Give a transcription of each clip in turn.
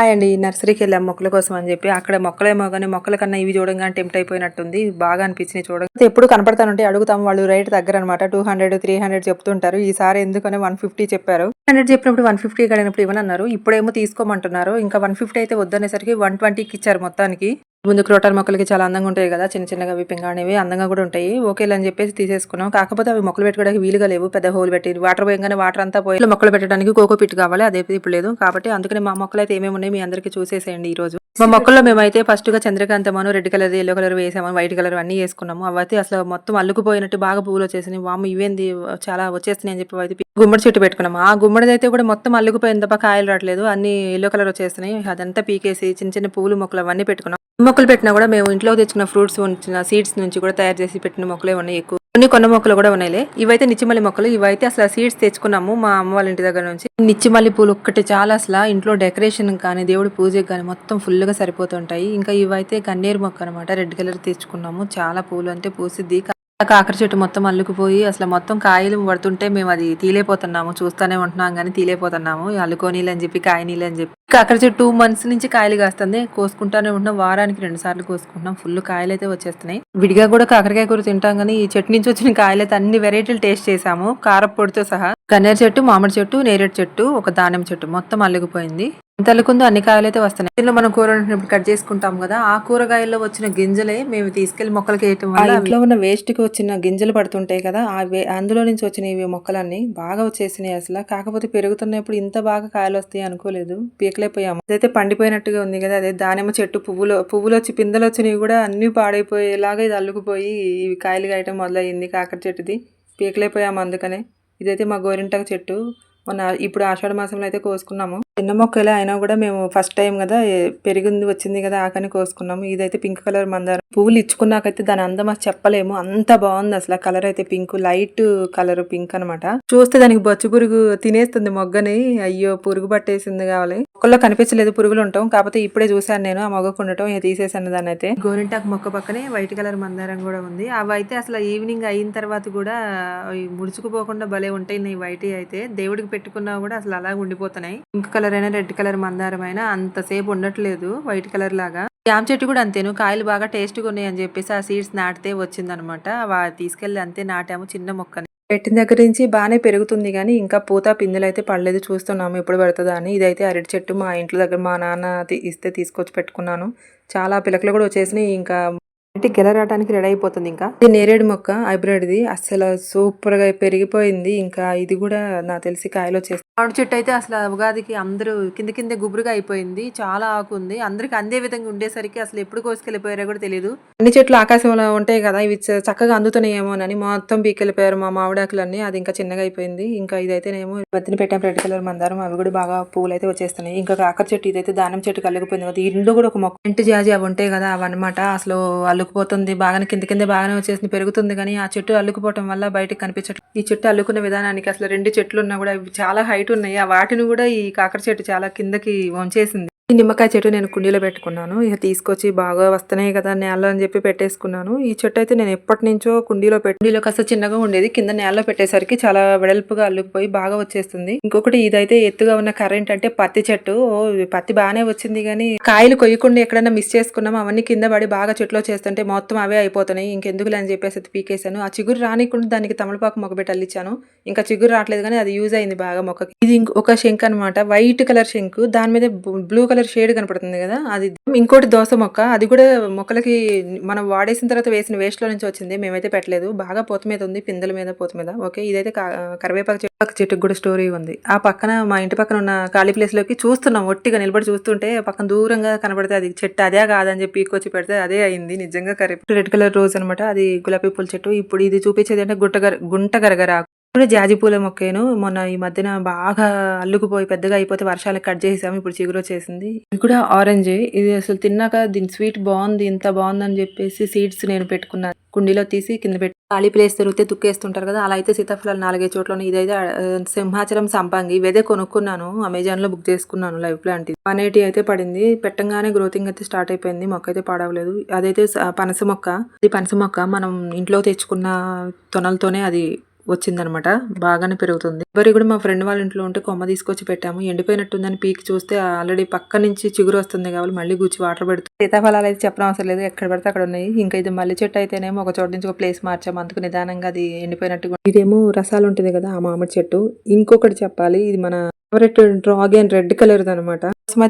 Hi అండి నర్సరీకి వెళ్ళాం మొక్కల కోసం అని చెప్పి. అక్కడ మొక్కలేమో కానీ మొక్కల కన్నా ఇవి చూడంగానే టెంప్ట్ అయిపోయినట్టుంది. బాగా అనిపించినాయి చూడండి ఎప్పుడు కనపడతానంటే అడుగుతాం వాళ్ళు రేట్ దగ్గర అనమాట టూ హండ్రెడ్ త్రీ హండ్రెడ్ చెప్తుంటారు. ఈసారి ఎందుకని వన్ ఫిఫ్టీ చెప్పారు. హండ్రెడ్ చెప్పినప్పుడు వన్ ఫిఫ్టీ అడిగినప్పుడు ఇవ్వనన్నారు. ఇప్పుడేమో తీసుకోమంటున్నారు. ఇంకా వన్ ఫిఫ్టీ అయితే వద్దనేసరికి వన్ ట్వంటీకి ఇచ్చారు మొత్తానికి. ముందు క్రోటర్ మొక్కలకి చాలా అందంగా ఉంటాయి కదా చిన్న చిన్నగా అవి పింగాణివి అందంగా కూడా ఉంటాయి. ఓకేలే అని చెప్పేసి తీసేసుకున్నాం. కాకపోతే అవి మొక్కలు పెట్టుకోవడానికి వీలుగా లేవు. పెద్ద హోల్ పెట్టి వాటర్ పోయంగానే వాటర్ అంతా పోయి మొక్కలు పెట్టడానికి కోకో పిట్ కావాలి. అదే ఇప్పుడు లేదు. కాబట్టి అందుకని మా మొక్కలు అయితే ఏమేమి ఉన్నాయి మీ అందరికీ చూసేసేయండి ఈ రోజు మా మొక్కల్లో మేమైతే ఫస్ట్గా చంద్రకాంతమను రెడ్ కలర్ ఎల్లో కలర్ వేసాము వైట్ కలర్ అన్ని వేసుకున్నాము. అవైతే అసలు మొత్తం అల్లుకుపోయినట్టు బాగా పువ్వులు వచ్చేసినాయి. వాము ఇవేంది? చాలా వచ్చేస్తున్నాయి అని చెప్పి అయితే గుమ్మడి చెట్టు పెట్టుకున్నాము. ఆ గుమ్మడి అయితే కూడా మొత్తం అల్లుకుపోయిన తప్ప కాయలు రావట్లేదు. అన్ని ఎల్లో కలర్ వచ్చేస్తున్నాయి. అదంతా పీకేసి చిన్న చిన్న పువ్వులు మొక్కలు అవన్నీ పెట్టుకున్నాం. మొక్కలు పెట్టినా కూడా మేము ఇంట్లో తెచ్చిన ఫ్రూట్స్ ఉంచిన సీడ్స్ నుంచి కూడా తయారు చేసి పెట్టిన మొక్కలే ఉన్నాయి ఎక్కువ. కొన్ని కొన్న మొక్కలు కూడా ఉన్నాయిలే ఇవైతే నిచ్చిమల్లి మొక్కలు. ఇవైతే అసలు సీడ్స్ తెచ్చుకున్నాము మా అమ్మ వాళ్ళ ఇంటి దగ్గర నుంచి. నిచ్చిమల్లి పూలు ఒక్కటి చాలా అసలు. ఇంట్లో డెకరేషన్ కానీ దేవుడి పూజకి కానీ మొత్తం ఫుల్గా సరిపోతుంటాయి. ఇంకా ఇవైతే గన్నేరు మొక్క అనమాట రెడ్ కలర్ తెచ్చుకున్నాము. చాలా పూలు అంటే పూసిద్ది. కాకర చెట్టు మొత్తం అల్లుకుపోయి అసలు మొత్తం కాయలు పడుతుంటే మేము అది తీలేపోతున్నాము చూస్తానే ఉంటున్నాం కానీ తీలేపోతున్నాము. అల్లుకోనీళ్ళు అని చెప్పి నీళ్ళు అని చెప్పి. కాకర చెట్టు టూ మంత్స్ నుంచి కాయలు కాస్తుంది. కోసుకుంటానే ఉంటున్నాం. వారానికి రెండు సార్లు కోసుకుంటున్నాం. ఫుల్ కాయలు అయితే వచ్చేస్తున్నాయి. విడిగా కూడా కాకరకాయ కూర తింటాం కానీ ఈ చెట్టు నుంచి వచ్చిన కాయలు అయితే అన్ని వెరైటీలు టేస్ట్ చేసాము కారపొడితో సహా. గన్నేరు చెట్టు మామిడి చెట్టు నేరేడు చెట్టు ఒక దానిమ్మ చెట్టు మొత్తం అల్లుకుపోయింది. తలుకుందో అన్ని కాయలు అయితే వస్తున్నాయి. దీనిలో మనం కూర వండినప్పుడు కట్ చేసుకుంటాం కదా ఆ కూరగాయల్లో వచ్చిన గింజలే మేము తీసుకెళ్ళి మొక్కలకి వేయటం వల్ల ఇంట్లో ఉన్న వేస్ట్కి వచ్చిన గింజలు పడుతుంటాయి కదా ఆ అందులో నుంచి వచ్చిన ఇవి మొక్కలన్నీ బాగా వచ్చేసినాయి అసలు. కాకపోతే పెరుగుతున్నప్పుడు ఇంత బాగా కాయలు వస్తాయి అనుకోలేదు. పీకలేకపోయాము అదైతే పండిపోయినట్టుగా ఉంది కదా అదే దానిమ్మ చెట్టు పువ్వులు పువ్వులు వచ్చి పిందెలు వచ్చినవి కూడా అన్ని పాడైపోయేలాగా ఇది అల్లుకుపోయి ఇవి కాయలు కాయటం మొదలయ్యింది కాకర చెట్టుది. పీకలేకపోయాము అందుకనే. ఇదైతే మా గోరింటాకు చెట్టు. మొన్న ఇప్పుడు ఆషాఢ మాసంలో అయితే కోసుకున్నాము. చిన్న మొక్కలే అయినా కూడా మేము ఫస్ట్ టైం కదా పెరిగింది వచ్చింది కదా ఆకని కోసుకున్నాము. ఇదైతే పింక్ కలర్ మందారం. పువ్వులు ఇచ్చుకున్నాకైతే దాని అందం అసలు చెప్పలేము. అంత బాగుంది అసలు ఆ కలర్ అయితే పింక్ లైట్ కలర్ పింక్ అన్నమాట. చూస్తే దానికి బొచ్చు పురుగు తినేస్తుంది మొగ్గని. అయ్యో పురుగు పట్టేసింది కావాలి. మొక్కల్లో కనిపించలేదు పురుగులు ఉంటాం. కాకపోతే ఇప్పుడే చూసాను నేను ఆ మొగ్గకు ఉండటం ఇక తీసేసాను దాన్ని అయితే. గోరింటాకు మొక్క పక్కనే వైట్ కలర్ మందారం కూడా ఉంది. అవి అయితే అసలు ఈవినింగ్ అయిన తర్వాత కూడా ముడుచుకుపోకుండా భలే ఉంటాయి. ఈ వైట్ అయితే దేవుడికి పెట్టుకున్నా కూడా అసలు అలా ఉండిపోతున్నాయి. పింక్ కలర్ అయినా రెడ్ కలర్ మందారం అయినా అంతసేపు ఉండట్లేదు వైట్ కలర్ లాగా. జామ చెట్టు కూడా అంతేను. కాయలు బాగా టేస్ట్గా ఉన్నాయి అని చెప్పేసి ఆ సీడ్స్ నాటితే వచ్చిందనమాట. వా తీసుకెళ్ళి అంతే నాటాము చిన్న మొక్కని. పెట్టిన దగ్గర నుంచి బాగానే పెరుగుతుంది కానీ ఇంకా పూత పిందెలు అయితే పడలేదు చూస్తున్నాము ఎప్పుడు పడుతుందా అని. ఇదైతే అరటి చెట్టు మా ఇంట్లో దగ్గర మా నాన్న ఇస్తే తీసుకొచ్చి పెట్టుకున్నాను. చాలా పిలకలు కూడా వచ్చేసినాయి. ఇంకా ఇంటి గెలరాటానికి రెడీ అయిపోతుంది ఇంకా? ఇది నేరేడు మొక్క హైబ్రిడ్ ది అసలు సూపర్గా పెరిగిపోయింది. ఇంకా ఇది కూడా నాకు తెలిసి కాయలు వచ్చేసి మామిడి చెట్టు అయితే అసలు ఉగాదికి అందరూ కింద కింద గుబురుగా అయిపోయింది. చాలా ఆకు ఉంది. అందరికి అందే విధంగా ఉండేసరికి అసలు ఎప్పుడు కోసుకెళ్ళిపోయారో కూడా తెలియదు అన్ని చెట్లు ఆకాశంలో ఉంటాయి కదా ఇవి చక్కగా అందుతున్నాయేమోనని మొత్తం పీకెళ్ళిపోయారు మా మామిడాకులన్నీ. అది ఇంకా చిన్నగా అయిపోయింది. ఇంకా ఇదైతేనేమో మధ్యన పెట్టాం రెడ్ కలర్ మందారం. అవి కూడా బాగా పువ్వులు అయితే వచ్చేస్తున్నాయి. ఇంకా కాకర చెట్టు ఇదైతే దానం చెట్టు కలిగిపోయింది కదా ఇంట్లో కూడా ఒక మొక్క. ఇంటి జాజి అవి ఉంటాయి కదా అవన్నమాట అసలు అల్లుకుపోతుంది. బాగానే కింద కింద బాగానే వచ్చేసింది పెరుగుతుంది కానీ ఆ చెట్టు అల్లుకుపోవటం వల్ల బయటకు కనిపించట్లేదు ఈ చెట్టు అల్లుకునే విధానానికి అసలు రెండు చెట్లు ఉన్నా కూడా చాలా హైట్ ఉన్నాయి. ఆ వాటిని కూడా ఈ కాకర చెట్టు చాలా కిందకి వంచేసింది. ఈ నిమ్మకాయ చెట్టు నేను కుండీలో పెట్టుకున్నాను. ఇక తీసుకొచ్చి బాగా వస్తున్నాయి కదా నేల అని చెప్పి పెట్టేసుకున్నాను. ఈ చెట్టు అయితే నేను ఎప్పటి నుంచో కుండీలో పెట్టి కుండీలో కాస్త చిన్నగా ఉండేది. కింద నేలలో పెట్టేసరికి చాలా వెడల్పుగా అల్లుకుపోయి బాగా వచ్చేస్తుంది. ఇంకొకటి ఇదైతే ఎత్తుగా ఉన్న కరెంట్ అంటే పత్తి చెట్టు. ఓ, పత్తి బాగానే వచ్చింది కానీ కాయలు కొయ్యకుండా ఎక్కడైనా మిస్ చేసుకున్నాం అవన్నీ కింద పడి బాగా చెట్లో చేస్తుంటే మొత్తం అవే అయిపోతున్నాయి. ఇంకెందుకులే అని చెప్పేసి పీకేశాను. ఆ చిగురు రానికుండా దానికి తమలపాకు మొక్కబెట్టి అల్లిచ్చాను ఇంకా చిగురు రావట్లేదు కానీ అది యూజ్ అయింది బాగా మొక్కకి. ఇది ఒక శంక్ అనమాట వైట్ కలర్ శంకు దాని మీద బ్లూ కలర్ షేడ్ కనపడుతుంది కదా అది ఇంకోటి దోస మొక్క అది కూడా మొక్కలకి మనం వాడేసిన తర్వాత వేసిన వేస్ట్లో నుంచి వచ్చింది మేమైతే పెట్టలేదు. బాగా పోత మీద ఉంది పిందెల మీద పోత మీద. ఓకే ఇదైతే కరివేపాకు చెట్టు చెట్టుకు కూడా స్టోరీ ఉంది. ఆ పక్కన మా ఇంటి పక్కన ఉన్న ఖాళీ ప్లేస్లోకి చూస్తున్నాం ఒట్టిగా నిలబడి చూస్తుంటే పక్కన దూరంగా కనబడితే అది చెట్టు అదే కాదని చెప్పి పీకొచ్చి పెడితే అదే అయింది. నిజంగా కరివేపాకు రెడ్ కలర్ రోజ్ అనమాట అది గులాబీ పూల చెట్టు. ఇప్పుడు ఇది చూపించేది అంటే గుట్ట గర గుంట గరగర ఇప్పుడు జాజి పూల మొక్కేను మొన్న ఈ మధ్యన బాగా అల్లుకుపోయి పెద్దగా అయిపోతే వర్షాలకు కట్ చేసాము ఇప్పుడు చిగురు వచ్చేసింది. ఇది కూడా ఆరెంజ్ ఇది అసలు తిన్నాక దీని స్వీట్ బాగుంది ఇంత బాగుందని చెప్పేసి సీడ్స్ నేను పెట్టుకున్నాను కుండీలో తీసి కింద పెట్టి ఖాళీ ప్లేస్ తిరిగితే తుక్కేస్తుంటారు కదా అలా అయితే సీతాఫలాలు నాలుగైదు చోట్లను ఇదైతే సింహాచలం సంపంగి. ఇవైతే కొనుక్కున్నాను. అమెజాన్లో బుక్ చేసుకున్నాను లైవ్ ప్లాంట్ వన్ ఎయిటీ అయితే పడింది. పెట్టంగానే గ్రోతింగ్ అయితే స్టార్ట్ అయిపోయింది. మొక్క అయితే పాడవలేదు. అదైతే పనస మొక్క. ఇది పనస మొక్క. మనం ఇంట్లో తెచ్చుకున్న తొనలతోనే అది వచ్చిందనమాట. బాగానే పెరుగుతుంది. కొబ్బరి కూడా మా ఫ్రెండ్ వాళ్ళ ఇంట్లో ఉంటే కొమ్మ తీసుకొచ్చి పెట్టాము. ఎండిపోయినట్టుందని పీకి చూస్తే ఆల్రెడీ పక్క నుంచి చిగురు వస్తుంది కాబట్టి మళ్ళీ గుచ్చి వాటర్ పెడుతుంది. సీతాఫలాలు అయితే చెప్పడం అవసరం లేదు. ఎక్కడ పడితే అక్కడ ఉన్నాయి. ఇంకా ఇది మల్లె చెట్టు అయితేనేమో ఒక చోట నుంచి ఒక ప్లేస్ మార్చాము. అందుకు నిదానంగా అది ఎండిపోయినట్టుగా ఇదేమో రసాలు ఉంటుంది కదా ఆ మామిడి చెట్టు. ఇంకొకటి చెప్పాలి. ఇది మన ఫేవరెట్ డ్రాగన్ రెడ్ కలర్ అనమాట.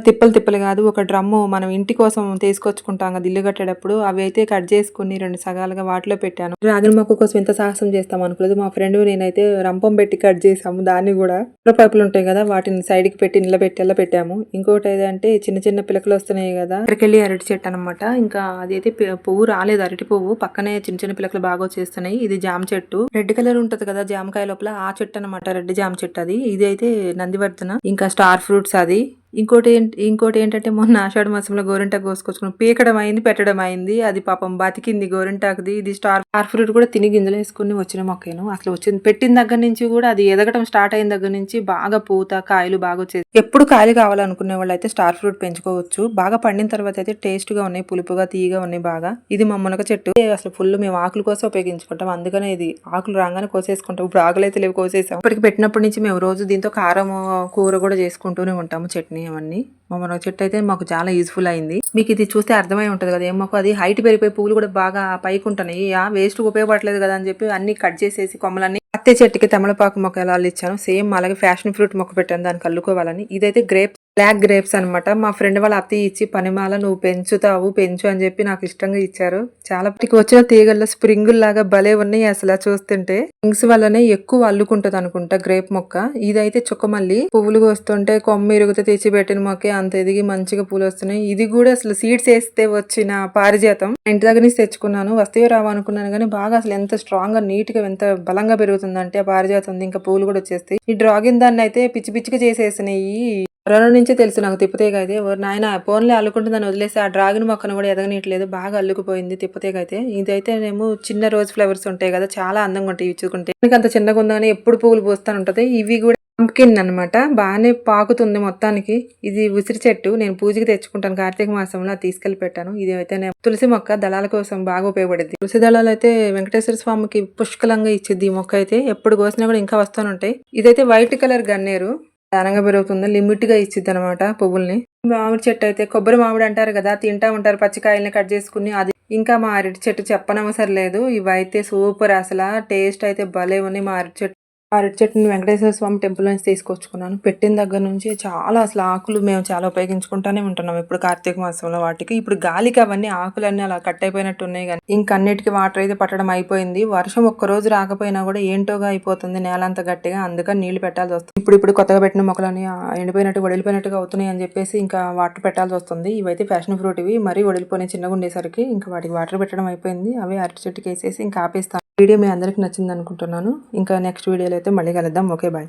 తిప్పలు తిప్పలు కాదు ఒక డ్రమ్ము మనం ఇంటి కోసం తీసుకొచ్చుకుంటాం కదా ఇల్లు కట్టేటప్పుడు. అవి అయితే కట్ చేసుకుని రెండు సగాలుగా వాటిలో పెట్టాను. డ్రాగన్ మొక్క కోసం ఎంత సాహసం చేస్తాం అనుకోలేదు. మా ఫ్రెండ్ నేనైతే రంపం పెట్టి కట్ చేసాము. దాన్ని కూడా పైపులు ఉంటాయి కదా వాటిని సైడ్కి పెట్టి నిలబెట్టేలా పెట్టాము. ఇంకోటి ఏదంటే చిన్న చిన్న పిలకలు వస్తున్నాయి కదా ఇక్కడికెళ్ళి అరటి చెట్టు అనమాట ఇంకా అది అయితే పువ్వు రాలేదు. అరటి పువ్వు పక్కనే చిన్న చిన్న పిలకలు బాగా వచ్చేస్తున్నాయి. ఇది జామ చెట్టు. రెడ్ కలర్ ఉంటది కదా జామకాయ లోపల ఆ చెట్టు అనమాట రెడ్ జామ చెట్టు అది. ఇది అయితే నందివర్ధన. ఇంకా స్టార్ ఫ్రూట్స్ అది. ఇంకోటి ఏంటి ఇంకోటి ఏంటంటే మొన్న ఆషాఢ మాసంలో గోరింటాకు కోసుకొచ్చుకున్నాం. పీకడం అయింది పెట్టడం అయింది. అది పాపం బతికింది గోరింటాకుది. ఇది స్టార్ స్టార్ ఫ్రూట్ కూడా తిని గింజలు వేసుకుని వచ్చిన మొక్కను అసలు వచ్చింది పెట్టిన దగ్గర నుంచి కూడా అది ఎదగడం స్టార్ట్ అయిన దగ్గర నుంచి బాగా పూత కాయలు బాగా వచ్చేది ఎప్పుడు కాయలు కావాలనుకునే వాళ్ళు అయితే స్టార్ ఫ్రూట్ పెంచుకోవచ్చు. బాగా పండిన తర్వాత అయితే టేస్ట్గా ఉన్నాయి పులుపుగా తీయగా ఉన్నాయి బాగా. ఇది మా మునగ చెట్టు. అసలు ఫుల్ మేము ఆకుల కోసం ఉపయోగించుకుంటాం. అందుకనే ఇది ఆకులు రాగానే కోసేసుకుంటాం. ఇప్పుడు ఆకులు అయితే లేవు కోసేసాం. ఇప్పటికి పెట్టినప్పటి నుంచి మేము రోజు దీంతో కారం కూర కూడా చేసుకుంటూనే ఉంటాము చట్నీ. అవన్నీ. మా చెట్టు అయితే మాకు చాలా యూజ్ఫుల్ అయింది. మీకు ఇది చూస్తే అర్థమై ఉంటది కదా ఏమో అది హైట్ పెరిగిపోయి పువ్వులు కూడా బాగా పైకి ఉంటున్నాయి ఆ వేస్ట్ ఉపయోగపడలేదు కదా అని చెప్పి అన్ని కట్ చేసేసి కొమ్మలన్నీ అత్తే చెట్టుకి తమలపాకు మొక్క ఎలా ఇచ్చాను సేమ్ అలాగే ఫ్యాషన్ ఫ్రూట్ మొక్క పెట్టాను దానికి అల్లుకోవాలని. ఇదైతే గ్రేప్ బ్లాక్ గ్రేప్స్ అన్నమాట. మా ఫ్రెండ్ వాళ్ళ అత్తయ్య ఇచ్చి పనిమాల నువ్వు పెంచుతావు పెంచు అని చెప్పి నాకు ఇష్టంగా ఇచ్చారు. చాలా వాటికి వచ్చిన తీగల్లో స్ప్రింగుల్ లాగా భలే ఉన్నాయి అసలు చూస్తుంటే. స్ప్రింగ్స్ వల్లనే ఎక్కువ అల్లుకుంటది అనుకుంటా గ్రేప్ మొక్క. ఇదైతే చుక్కమల్లి పువ్వులు వస్తుంటే కొమ్మ ఇరుగుతూ తెచ్చి పెట్టిన మొక్కే అంత ఎదిగి మంచిగా పూలు వస్తున్నాయి. ఇది కూడా అసలు సీడ్స్ వేస్తే వచ్చిన పారిజాతం. ఇంటి దగ్గర నుంచి తెచ్చుకున్నాను. వస్తే రావు అనుకున్నాను కానీ బాగా అసలు ఎంత స్ట్రాంగ్గా నీట్గా ఎంత బలంగా పెరుగుతుందంటే ఆ పారిజాతం. ఉంది ఇంకా పూలు కూడా వచ్చేస్తాయి. ఈ డ్రాగింగ్ దాన్ని అయితే పిచ్చి పిచ్చిగా చేసేసినాయి. కరోనా నుంచే తెలుసు నాకు తిప్పతేగ అయితే నాయన ఫోన్లే అల్లుకుంటుందని వదిలేసి ఆ డ్రాగన్ మొక్కను కూడా ఎదగనీయట్లేదు. బాగా అల్లుకుపోయింది తిప్పతేగ అయితే ఇదైతే ఏమో చిన్న రోజ్ ఫ్లవర్స్ ఉంటాయి కదా చాలా అందంగా ఉంటాయి ఇవి చూసుకుంటే. అంత చిన్నగా ఉందని ఎప్పుడు పువ్వులు పూస్తాను ఉంటుంది. ఇవి కూడా పంకిన్ అనమాట బాగానే పాకుతుంది మొత్తానికి. ఇది ఉసిరి చెట్టు. నేను పూజకి తెచ్చుకుంటాను. కార్తీక మాసంలో అది తీసుకెళ్ళి పెట్టాను. ఇది అయితే నేను తులసి మొక్క దళాల కోసం బాగా ఉపయోగపడింది తులసి దళాలు అయితే వెంకటేశ్వర స్వామికి పుష్కలంగా ఇచ్చింది ఈ మొక్క అయితే. ఎప్పుడు కోసినా కూడా ఇంకా వస్తూనే ఉంటాయి. ఇదైతే వైట్ కలర్ గన్నేరు. దానంగా పెరుగుతుంది. లిమిట్గా ఇచ్చిద్ది అనమాట పువ్వుల్ని. మామిడి చెట్టు అయితే కొబ్బరి మామిడి అంటారు కదా తింటా ఉంటారు పచ్చికాయల్ని కట్ చేసుకుని అది ఇంకా మా అరటి చెట్టు చెప్పనవసరం లేదు. ఇవైతే సూపర్ అసలు. టేస్ట్ అయితే భలే ఉన్నాయి మా అరటి చెట్టు. అరటి చెట్టుని వెంకటేశ్వర స్వామి టెంపుల్ నుంచి తీసుకొచ్చుకున్నాను. పెట్టిన దగ్గర నుంచి చాలా అసలు ఆకులు మేము చాలా ఉపయోగించుకుంటానే ఉంటున్నాం. ఇప్పుడు కార్తీక మాసంలో వాటికి. ఇప్పుడు గాలికి అవన్నీ ఆకులన్నీ అలా కట్ అయిపోయినట్టు ఉన్నాయి కానీ ఇంకన్నిటికీ వాటర్ అయితే పట్టడం అయిపోయింది. వర్షం ఒక్క రోజు రాకపోయినా కూడా ఏంటోగా అయిపోతుంది నేల అంత గట్టిగా. అందుకని నీళ్ళు పెట్టాల్సి వస్తుంది. ఇప్పుడు ఇప్పుడు కొత్తగా పెట్టిన మొక్కలని ఎండిపోయినట్టు వడిలిపోయినట్టుగా అవుతున్నాయి అని చెప్పేసి ఇంకా వాటర్ పెట్టాల్సి వస్తుంది. ఇవైతే ఫ్యాషన్ ఫ్రూట్ ఇవి. మరీ వడిలిపోయిన చిన్నగా ఉండేసరికి. ఇంకా వాటికి వాటర్ పెట్టడం అయిపోయింది. అవి అరటి చెట్టుకి వేసేసి ఇంకా ఆపేస్తాను. వీడియో మీ అందరికి నచ్చింది అనుకుంటున్నాను ఇంకా నెక్స్ట్ వీడియోలో అయితే మళ్ళీ కలుద్దాం. Okay bye